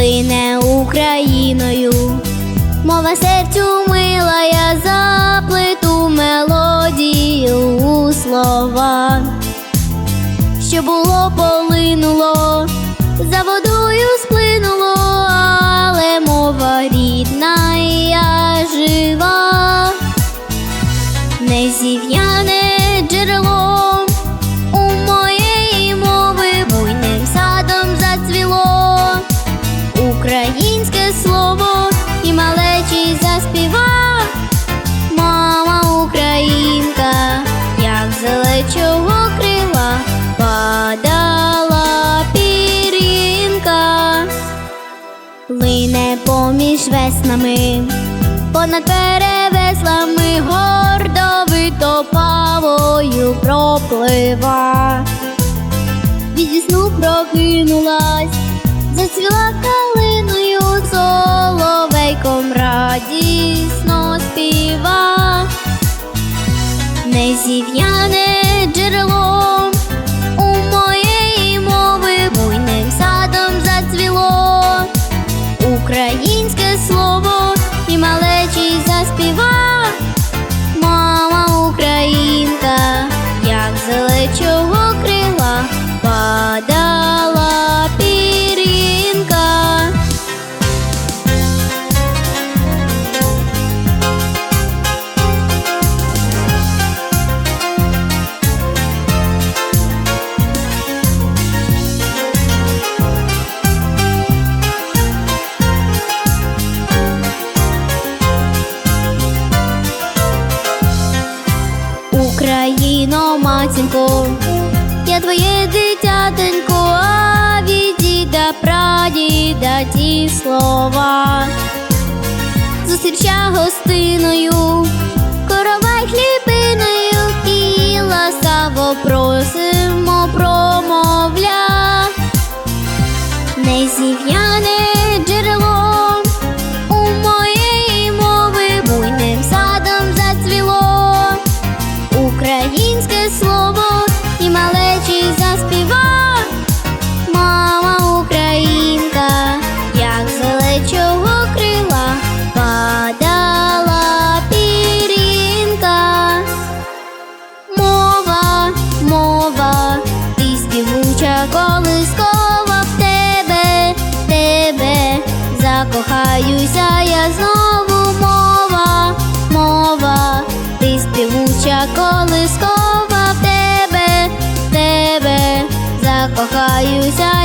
плине Україною, мова серцю мила, я заплету мелодію у слова, що було полину. Заспіва. Мама українка, як з лечого крила падала пірінка, лине поміж веснами, понад перевеслами гордо витопавою проплива. Від прокинулась, зацвіла калиною соловейком радісно співа, не зів'яне джерело у моєї мови буйним садом зацвіло, українське матінко, я твоє дитятенько, а від діда прадіда ті слова. Зустріча гостиною, коровай хлібиною і ласкаво просимо промовля. Не зів'яне з крила падала пірінка. Мова, мова, ти співуча колискова в тебе, тебе. Закохаюся я знову мова, мова, ти співуча колискова в тебе, тебе. Закохаюся